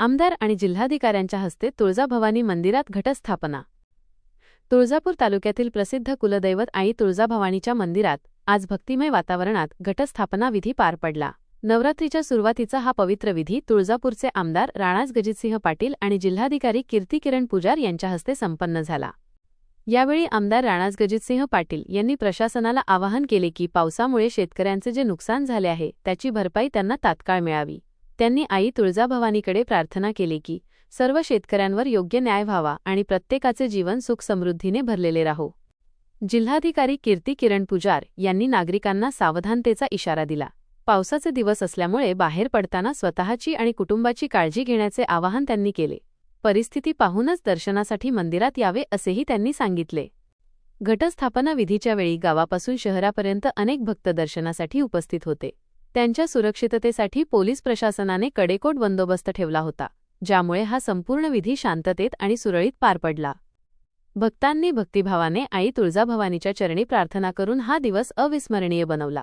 आमदार आणि जिल्हाधिकाऱ्यांच्या हस्ते तुळजाभवानी मंदिरात घटस्थापना. तुळजापूर तालुक्यातील प्रसिद्ध कुलदैवत आई तुळजाभवानीच्या मंदिरात आज भक्तिमय वातावरणात घटस्थापना विधी पार पडला. नवरात्रीच्या सुरुवातीचा हा पवित्र विधी तुळजापूरचे आमदार राणाज गजितसिंह पाटील आणि जिल्हाधिकारी कीर्ती किरण पुजार यांच्या हस्ते संपन्न झाला. यावेळी आमदार राणाज गजितसिंह पाटील यांनी प्रशासनाला आवाहन केले की पावसामुळे शेतकऱ्यांचे जे नुकसान झाले आहे त्याची भरपाई त्यांना तात्काळ मिळावी. त्यांनी आई तुळजाभवानीकडे प्रार्थना केली की सर्व शेतकऱ्यांवर योग्य न्याय व्हावा आणि प्रत्येकाचे जीवन सुख समृद्धीने भरलेले राहो. जिल्हाधिकारी कीर्ती किरण पुजार यांनी नागरिकांना सावधानतेचा इशारा दिला. पावसाचे दिवस असल्यामुळे बाहेर पडताना स्वतःची आणि कुटुंबाची काळजी घेण्याचे आवाहन त्यांनी केले. परिस्थिती पाहूनच दर्शनासाठी मंदिरात यावे असेही त्यांनी सांगितले. घटस्थापना विधीच्या वेळी गावापासून शहरापर्यंत अनेक भक्त दर्शनासाठी उपस्थित होते. त्यांच्या सुरक्षिततेसाठी पोलीस प्रशासनाने कडेकोट बंदोबस्त ठेवला होता ज्यामुळे हा संपूर्ण विधी शांततेत आणि सुरळीत पार पडला. भक्तांनी भक्तिभावाने आई तुळजाभवानीच्या चरणी प्रार्थना करून हा दिवस अविस्मरणीय बनवला.